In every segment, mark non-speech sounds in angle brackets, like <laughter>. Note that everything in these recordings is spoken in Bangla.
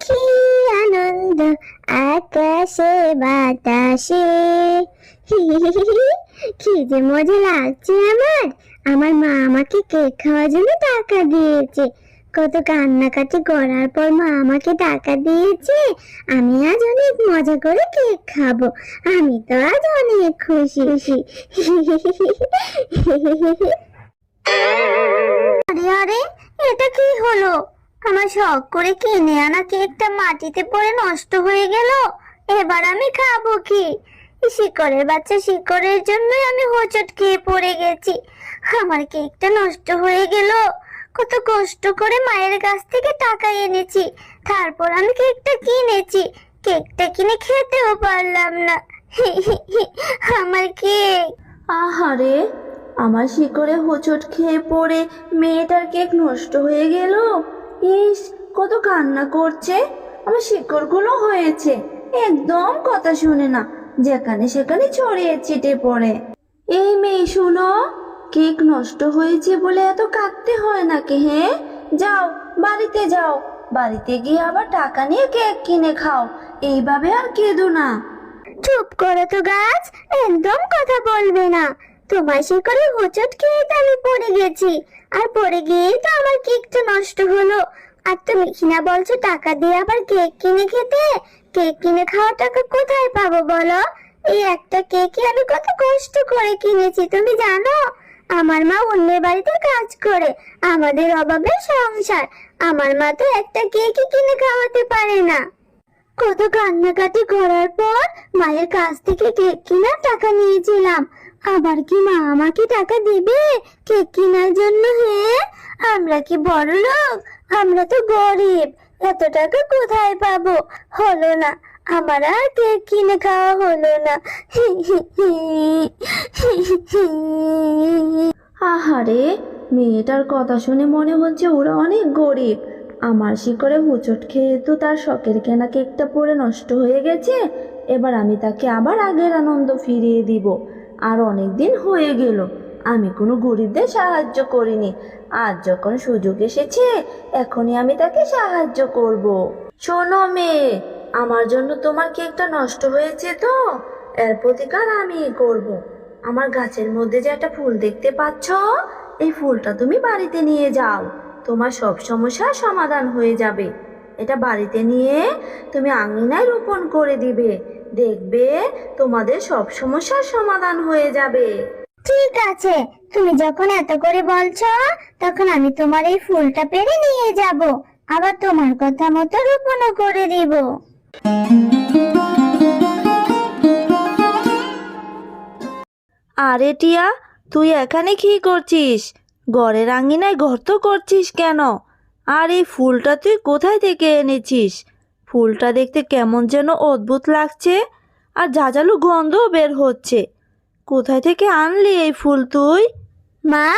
কি আনন্দ আকাশে বাতাসে যে মজা লাগছে আমার আমার মা আমাকে কেক খাওয়ার জন্য টাকা দিয়েছে কত কান্নাকাটি করার পর মা আমাকে টাকা দিয়েছে আমি আজ অনেক মজা করে কেক খাব আমি তো আজ অনেক খুশি আরে আরে এটা কি হলো আমার শখ করে কিনে আনা কেকটা মাটিতে পড়ে নষ্ট হয়ে গেল। এবার আমি খাব কি? শিকড়ের বাচ্চা শিকড়ের জন্যই আমি হোঁচট খেয়ে পড়ে গেছি। আমার কেকটা নষ্ট হয়ে গেল। কত কষ্ট করে মায়ের কাছ থেকে টাকা এনেছি। তারপর আমি কেকটা কিনেছি। কেকটা কিনে খেতেও পারলাম না। <laughs> আমার কেক। আহারে, আমার শিকড়ে হোঁচট খেয়ে পড়ে মেয়েটার কেক নষ্ট হয়ে গেল? ইস, কত কান্না করছে। আমার শিকড়গুলো হয়েছে। একদম কথা শুনে না, যেখানে সেখানে ছড়িয়ে ছিটে পড়ে। এই মেয়ে শুনো, কেক নষ্ট হয়েছে বলে এত কাঁদতে হয় নাকি হ্যাঁ? যাও, বাড়িতে যাও। বাড়িতে গিয়ে আবার টাকা নিয়ে কেক কিনে খাও। এইভাবে আর কেঁদো না। চুপ করো তো গাছ, একদম কথা বলবে না। তোমার শিকড়ে হোঁচট খেয়ে তো আমি পড়ে গেছি। আর পড়ে গিয়ে তো আমার কেকটা নষ্ট হলো। আর তুমি কিনা বলছো, টাকা দিয়ে আবার কেক কিনে খেতে? কেক কিনে খাওয়ার টাকা কোথায় পাবো বলো? এই একটা কেকই আমি কত কষ্ট করে কিনেছি, তুমি জানো? আমার মা অন্যের বাড়িতে কাজ করে, আমাদের অভাবে সংসার। আমার মা তো একটা কেকই কিনে খাওয়াতে পারে না। কত কান্নাকাটি করার পর মায়ের কাছ থেকে কেক কেনার টাকা নিয়েছিলাম। আবার কি মা আমাকে টাকা দেবে? কেক কেনার জন্য, হে? আমরা কি বড় লোক? আমরা তো গরিব। এত টাকা কোথায় পাবো? হলো না। আমার আর কেক কিনে খাওয়া হলো না। আহারে, মেয়েটার কথা শুনে মনে হচ্ছে ওরা অনেক গরিব। আমার শিকড়ে হুচট খেয়ে তো তার শখের কেনা কেকটা পরে নষ্ট হয়ে গেছে। এবার আমি তাকে আবার আগের আনন্দ ফিরিয়ে দিব। আর অনেক দিন হয়ে গেল। আমি কোনো গরিবদের সাহায্য করিনি। আর যখন সুযোগ এসেছে, এখনই আমি তাকে সাহায্য করব। শোনো মেয়ে, আমার জন্য তোমার কেকটা নষ্ট হয়েছে তো? এর প্রতিকার আমি করব। আমার গাছের মধ্যে যে একটা ফুল দেখতে পাচ্ছ, এই ফুলটা তুমি বাড়িতে নিয়ে যাও। তোমার সব সমস্যার সমাধান হয়ে যাবে। এটা বাড়িতে নিয়ে তুমি আঙিনায় রোপণ করে দিবে। দেখবে তোমাদের সব সমস্যার সমাধান হয়ে যাবে। ঠিক আছে তুমি যখন এত করে বলছো তখন আমি তোমার এই ফুলটা পেরে নিয়ে যাব। আবার তোমার কথা মতো রোপণও করে দিব। আরে টিয়া তুই এখানে কি করছিস? ঘরের আঙিনায় গর্ত করছিস কেন? আর এই ফুলটা তুই কোথায় থেকে এনেছিস? ফুলটা দেখতে কেমন যেন অদ্ভুত লাগছে আর ঝাঁঝালো গন্ধও বের হচ্ছে। কোথায় থেকে আনলি এই ফুল তুই? মা,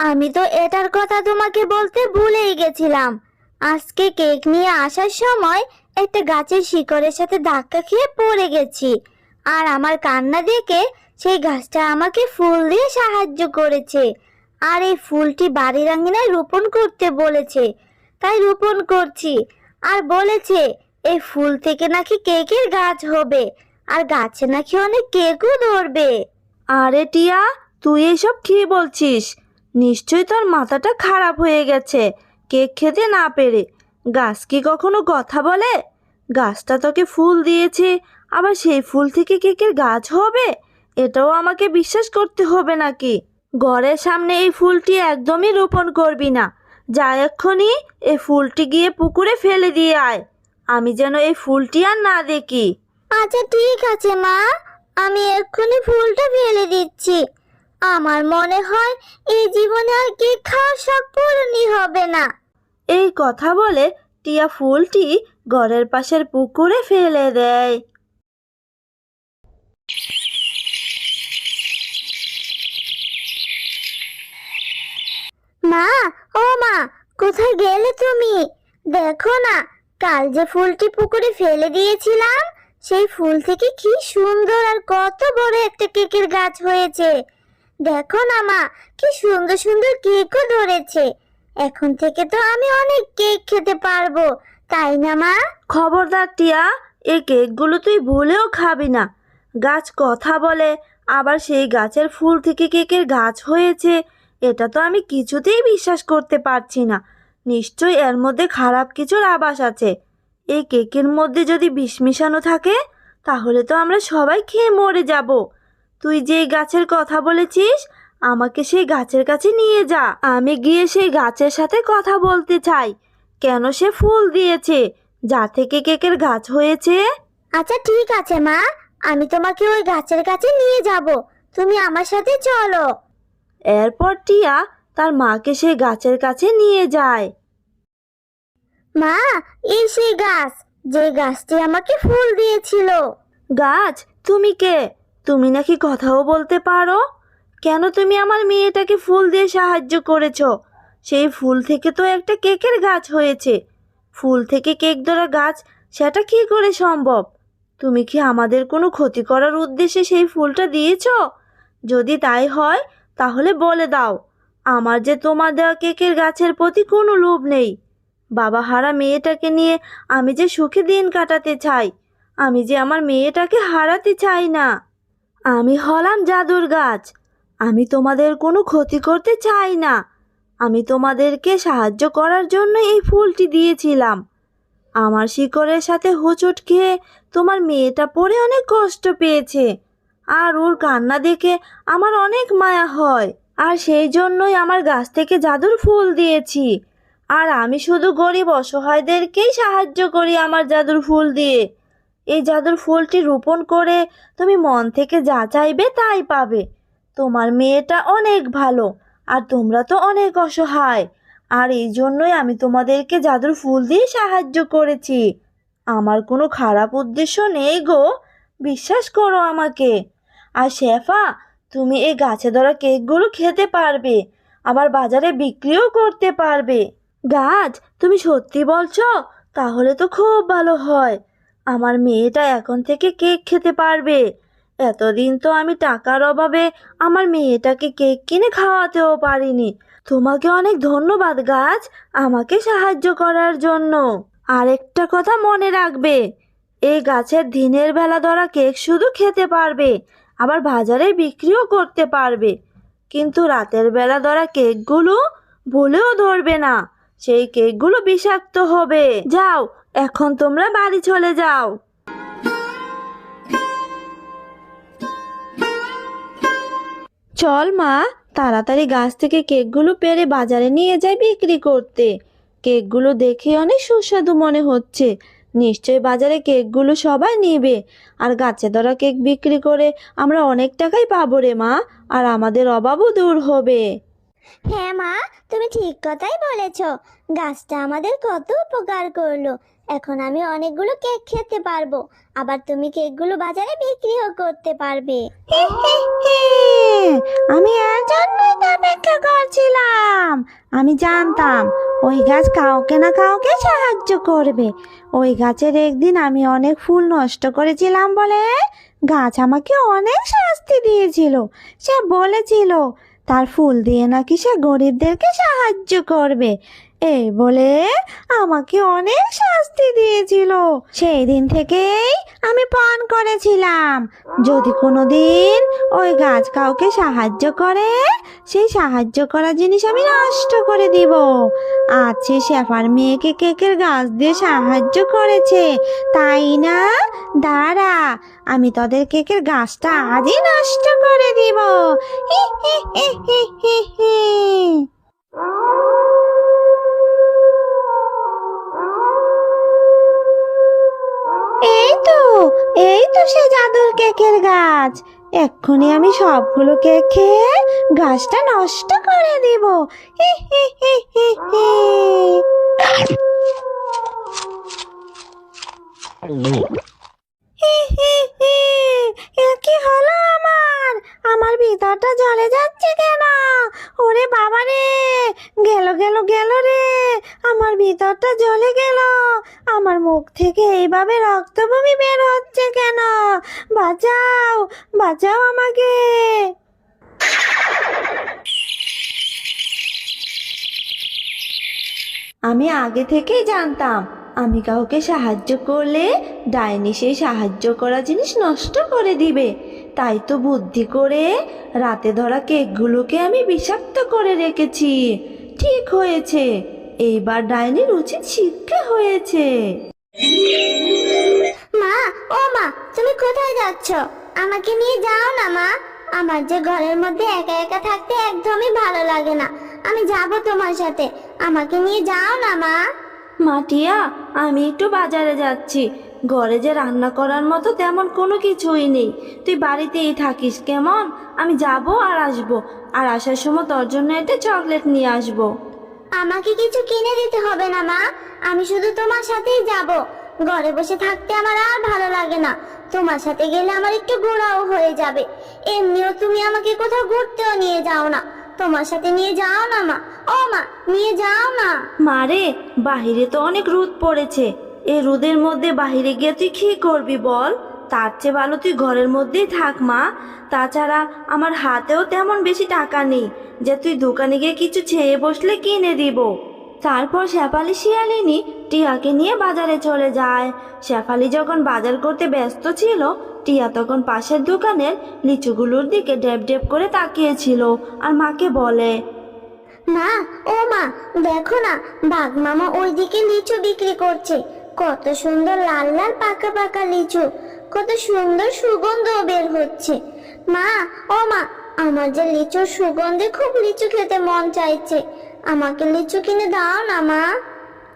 আমি তো এটার কথা তোমাকে বলতে ভুলেই গেছিলাম। আজকে কেক নিয়ে আসার সময় একটা গাছের শিকড়ের সাথে ধাক্কা খেয়ে পড়ে গেছি আর আমার কান্না দেখে সেই গাছটা আমাকে ফুল দিয়ে সাহায্য করেছে আর এই ফুলটি বাড়ির আঙিনায় রোপণ করতে বলেছে। তাই রোপণ করছি আর বলেছে এই ফুল থেকে নাকি কেকের গাছ হবে, আর গাছে নাকি অনেক কেকও ধরবে। আরে টিয়া, তুই এসব কি বলছিস? নিশ্চয়ই তোর মাথাটা খারাপ হয়ে গেছে, কেক খেতে না পেরে। গাছ কি কখনো কথা বলে? গাছটা তোকে ফুল দিয়েছে, আবার সেই ফুল থেকে কেকের গাছ হবে? এটাও আমাকে বিশ্বাস করতে হবে নাকি? ঘরের সামনে এই ফুলটি একদমই রোপণ করবি না। যা এক্ষুনি এই ফুলটি গিয়ে পুকুরে ফেলে দিয়ে আয়। আমি যেন এই ফুলটি আর না দেখি। আচ্ছা ঠিক আছে মা। আমি এক্ষুনি ফুলটা ফেলে দিচ্ছি। আমার মনে হয় এই জীবনে আর কেক খাওয়ার শখ পূরণই হবে না। এই কথা বলে টিয়া ফুলটি ঘরের পাশের পুকুরে ফেলে দেয়। মা ও মা কোথায় গেলে তুমি? দেখো না কাল যে ফুলটি পুকুরে ফেলে দিয়েছিলাম, সেই ফুল থেকে কি সুন্দর আর কত বড় একটা কেকের গাছ হয়েছে। দেখো না মা, কি সুন্দর সুন্দর কেকও ধরেছে। এখন থেকে তো আমি অনেক কেক খেতে পারব, তাই না মা? খবরদার টিয়া এই কেকগুলো তুই ভুলেও খাবি না। গাছ কথা বলে, আবার সেই গাছের ফুল থেকে কেকের গাছ হয়েছে, এটা তো আমি কিছুতেই বিশ্বাস করতে পারছি না। নিশ্চয়ই এর মধ্যে খারাপ কিছুর আবাস আছে। এই কেকের মধ্যে যদি বিষ মিশানো থাকে তাহলে তো আমরা সবাই খেয়ে মরে যাব। তুই যে গাছের কথা বলেছিস আমাকে সেই গাছের কাছে নিয়ে যা। আমি গিয়ে সেই গাছের সাথে কথা বলতে চাই। কেন সে ফুল দিয়েছে? যা থেকে কেকের গাছ হয়েছে। আচ্ছা ঠিক আছে মা। আমি তোমাকে ওই গাছের কাছে নিয়ে যাব। তুমি আমার সাথে চলো। এরপর টিয়া তার মাকে সেই গাছের কাছে নিয়ে যায়। মা এই সেই গাছ যে গাছটি আমাকে ফুল দিয়েছিল। গাছ তুমি কে? তুমি নাকি কথাও বলতে পারো? কেন তুমি আমার মেয়েটাকে ফুল দিয়ে সাহায্য করেছ? সেই ফুল থেকে তো একটা কেকের গাছ হয়েছে। ফুল থেকে কেক ধরা গাছ সেটা কি করে সম্ভব? তুমি কি আমাদের কোনো ক্ষতি করার উদ্দেশ্যে সেই ফুলটা দিয়েছ? যদি তাই হয় তাহলে বলে দাও। আমার যে তোমার দেওয়া কেকের গাছের প্রতি কোনো লোভ নেই। বাবা হারা মেয়েটাকে নিয়ে আমি যে সুখে দিন কাটাতে চাই, আমি যে আমার মেয়েটাকে হারাতে চাই না। আমি হলাম জাদুর গাছ, আমি তোমাদের কোনো ক্ষতি করতে চাই না। আমি তোমাদেরকে সাহায্য করার জন্য এই ফুলটি দিয়েছিলাম। আমার শিকড়ের সাথে হোঁচট খেয়ে তোমার মেয়েটা পড়ে অনেক কষ্ট পেয়েছে, আর ওর কান্না দেখে আমার অনেক মায়া হয়। আর সেই জন্যই আমার গাছ থেকে জাদুর ফুল দিয়েছি। আর আমি শুধু গরিব অসহায়দেরকেই সাহায্য করি আমার জাদুর ফুল দিয়ে। এই জাদুর ফুলটি রোপণ করে তুমি মন থেকে যা চাইবে তাই পাবে। তোমার মেয়েটা অনেক ভালো, আর তোমরা তো অনেক অসহায়। আর এই জন্যই আমি তোমাদেরকে জাদুর ফুল দিয়ে সাহায্য করেছি। আমার কোনো খারাপ উদ্দেশ্য নেই গো, বিশ্বাস করো আমাকে। আর শেফা তুমি এই গাছে ধরা কেকগুলো খেতে পারবে, আবার বাজারে বিক্রিও করতে পারবে। গাছ, তুমি সত্যি বলছো? তাহলে তো খুব ভালো হয়। আমার মেয়েটা এখন থেকে কেক খেতে পারবে। এতদিন তো আমি টাকার অভাবে আমার মেয়েটাকে কেক কিনে খাওয়াতেও পারিনি। তোমাকে অনেক ধন্যবাদ, গাছ, আমাকে সাহায্য করার জন্য। আরেকটা কথা মনে রাখবে, এই গাছের দিনের বেলা ধরা কেক শুধু খেতে পারবে আবার বাজারে বিক্রিও করতে পারবে। কিন্তু রাতের বেলা ধরা কেকগুলো ভুলেও ধরবে না। সেই কেকগুলো বিষাক্ত হবে। যাও, এখন তোমরা বাড়ি চলে যাও। চল মা, তাড়াতাড়ি গাছ থেকে কেকগুলো পেরে বাজারে নিয়ে যাই বিক্রি করতে। কেকগুলো দেখে অনেক সুস্বাদু মনে হচ্ছে। নিশ্চয় বাজারে কেকগুলো সবাই নেবে। আর গাছে ধরা কেক বিক্রি করে আমরা অনেক টাকাই পাবো রে মা আর আমাদের অভাবও দূর হবে। হ্যাঁ মা তুমি ঠিক কথাই বলেছ। গাছটা আমাদের কত উপকার করল। এখন আমি অনেকগুলো কেক খেতে পারব। আবার তুমি কেকগুলো বাজারে বিক্রিও করতে পারবে। আমি এর জন্যই তো অপেক্ষা করছিলাম। আমি জানতাম ওই গাছ কাউকে না কাউকে সাহায্য করবে। ওই গাছের একদিন আমি অনেক ফুল নষ্ট করেছিলাম বলে গাছ আমাকে অনেক শাস্তি দিয়েছিল। সে বলেছিল, তার ফুল দিয়ে নাকি সে গরিবদেরকে সাহায্য করবে। এই বলে আমাকে অনেক শাস্তি দিয়েছিল। সেই দিন থেকেই আমি পান করেছিলাম। যদি কোনো দিন ওই গাছ কাউকে সাহায্য করে, সেই সাহায্য করা জিনিস আমি নষ্ট করে দিব। আজ সে শেফার মেয়েকে কেকের গাছ দিয়ে সাহায্য করেছে। তাই না? দাঁড়া, আমি তোদের কেকের গাছটা আজই নষ্ট করে দিব। হি হি হি হি হি। এই তো সে জাদুর কেকের গাছ। এক্ষুনি আমি সবগুলো কেক খেয়ে গাছটা নষ্ট করে দিব। হি হি হি হি হি। হি হি হি। এ কি হলো আমার? আমার ভিতরটা জ্বলে যাচ্ছে কেন? ওরে বাবা রে, গেল গেল গেল রে, আমার ভিতরটা জ্বলে গেল। আমার মুখ থেকে এইভাবে রক্তভূমি বের হচ্ছে কেন? বাঁচাও বাঁচাও আমাকে। আমি আগে থেকেই জানতাম আমি কাউকে সাহায্য করলে ডাইনি সেই সাহায্য করা জিনিস নষ্ট করে দিবে। তাই তো বুদ্ধি করে রাতে ধরা কেকগুলোকে আমি বিষাক্ত করে রেখেছি। ঠিক হয়েছে। এইবার ডাইনির উচিত শিক্ষা হয়েছে। মা, ও মা, তুমি কোথায় যাচ্ছ? আমাকে নিয়ে যাও না, মা। আমার যে ঘরের মধ্যে একা একা থাকতে একদমই ভালো লাগে না। আমি যাব তোমার সাথে। আমাকে নিয়ে যাও না, মা। মাটিয়া আমি একটু বাজারে যাচ্ছি। ঘরে যে রান্না করার মতো তেমন কোনো কিছুই নেই। তুই বাড়িতেই থাকিস কেমন? আমি যাব আর আসব। আর আসার সময় তোর জন্য একটা চকলেট নিয়ে আসব। আমাকে কিছু কিনে দিতে হবে না, মা। আমি শুধু তোমার সাথেই যাব। ঘরে বসে থাকতে আমার আর ভালো লাগে না। তোমার সাথে গেলে আমার একটু ঘোরাও হয়ে যাবে। এমনিও তুমি আমাকে কোথাও ঘুরতেও নিয়ে যাও না। তোমার সাথে নিয়ে যাও না মা। ও মা, নিয়ে যাও না। মারে বাহিরে তো অনেক রোদ পড়েছে। এই রোদের মধ্যে বাহিরে গিয়ে তুই কি করবি বল? তার চেয়ে ভালো তুই ঘরের মধ্যেই থাক মা। তাছাড়া আমার হাতেও তেমন বেশি টাকা নেই যে তুই দোকানে গিয়ে কিছু ছেয়ে বসলে কিনে দিব। তারপর শেফালি শিয়ালিনী টিয়াকে নিয়ে বাজারে চলে যায়। শেফালি যখন বাজার করতে ব্যস্ত ছিল টিয়া তখন পাশের দোকানের লিচুগুলোর দিকে ডেপ ডেপ করে তাকিয়েছিল আর মাকে বলে মা ও মা দেখো না বাঘ মামা ওইদিকে লিচু বিক্রি করছে। কত সুন্দর লাল লাল পাকা পাকা লিচু কত সুন্দর সুগন্ধও বের হচ্ছে। মা ও মা আমার যে লিচুর সুগন্ধে খুব লিচু খেতে মন চাইছে আমাকে লিচু কিনে দাও না মা।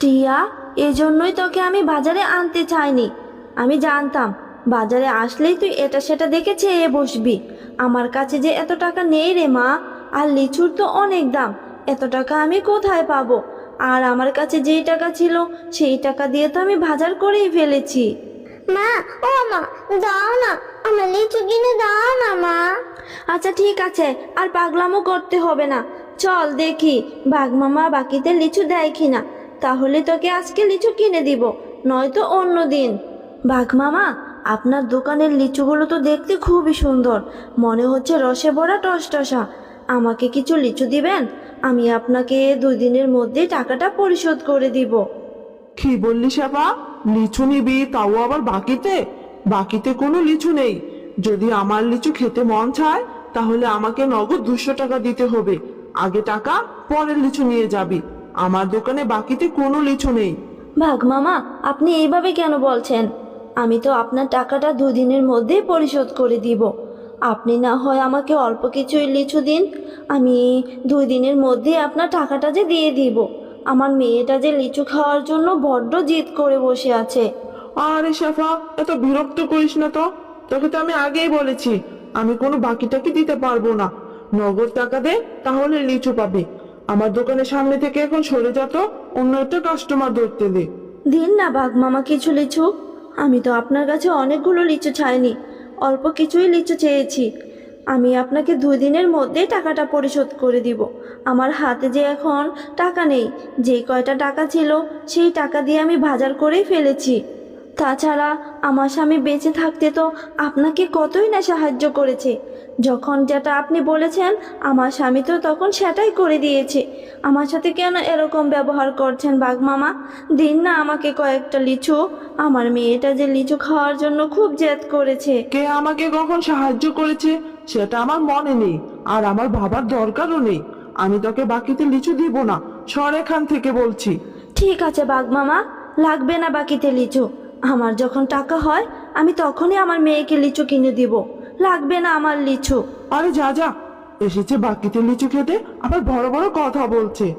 টিয়া এজন্যই তোকে আমি বাজারে আনতে চাইনি। আমি জানতাম বাজারে আসলেই তুই এটা সেটা দেখে চেয়ে বসবি। আমার কাছে যে এত টাকা নেই রে মা আর লিচুর তো অনেক দাম এত টাকা আমি কোথায় পাবো? আর আমার কাছে যেই টাকা ছিল সেই টাকা দিয়ে তো আমি বাজার করেই ফেলেছি। মা ও মা দাও না আমার লিচু কিনে দাও না মা। আচ্ছা ঠিক আছে আর পাগলামো করতে হবে না। চল দেখি বাঘমামা বাকিতে লিচু দেয় কিনা। তাহলে তোকে আজকে লিচু কিনে দিব নয়তো অন্য দিন। বাঘমামা আপনার দোকানের লিচুগুলো তো দেখতে খুবই সুন্দর। মনে হচ্ছে রসে ভরা টসটসা আমাকে কিছু লিচু দিবেন? আমি আপনাকে দুই দিনের মধ্যে টাকাটা পরিশোধ করে দিব। কি বললি শেফা লিচু নিবি তাও আবার বাকিতে? বাকিতে কোনো লিচু নেই। যদি আমার লিচু খেতে মন চায় তাহলে আমাকে নগদ দুশো টাকা দিতে হবে। আগে টাকা পরের লিচু নিয়ে যাবি। আমার দোকানে বাকিতে কোনো লিচু নেই। ভাগ মামা আপনি এইভাবে কেন বলছেন? আমি তো আপনার টাকাটা দুদিনের মধ্যেই পরিশোধ করে দিব। আপনি না হয় আমাকে অল্প কিছুই লিচু দিন আমি দুই দিনের মধ্যেই আপনার টাকাটা যে দিয়ে দিব। আমার মেয়েটা যে লিচু খাওয়ার জন্য বড্ড জিদ করে বসে আছে। আরে শেফা এত বিরক্ত করিস না তো? তোকে তো আমি আগেই বলেছি আমি কোনো বাকিটাকে দিতে পারব না। নগদ টাকা দে তাহলে লিচু পাবি। আমার দোকানের সামনে থেকে এখন সরে যা তো অন্য একটা কাস্টমার ধরতে দে। দিন না বাঘ মামা কিছু লিচু। আমি তো আপনার কাছে অনেকগুলো লিচু চাইনি অল্প কিছুই লিচু চেয়েছি। আমি আপনাকে দুই দিনের মধ্যেই টাকাটা পরিশোধ করে দিব। আমার হাতে যে এখন টাকা নেই, যে কয়টা টাকা ছিল, সেই টাকা দিয়ে আমি বাজার করেই ফেলেছি। তাছাড়া আমার স্বামী বেঁচে থাকতে তো আপনাকে কতই না সাহায্য করেছে। যখন যেটা আপনি বলেছেন আমার স্বামী তো তখন সেটাই করে দিয়েছে। আমার সাথে কেন এরকম ব্যবহার করছেন বাঘ মামা? দিন না আমাকে কয়েকটা লিচু। আমার মেয়েটা যে লিচু খাওয়ার জন্য খুব জেদ করেছে। কে আমাকে কখন সাহায্য করেছে সেটা আমার মনে নেই। আর আমার বাবার দরকারও নেই। আমি তোকে বাকিতে লিচু দিব না। সর এখান থেকে বলছি। ঠিক আছে বাঘ মামা লাগবে না বাকিতে লিচু। আমার যখন টাকা হয়, আমি তখনই আমার মেয়েকে লিচু কিনে দিব। লাগবে না আমার লিচু। আরে যা যা। এসেছে বাকিতে লিচু খেতে, আবার বড় বড় কথা বলছে।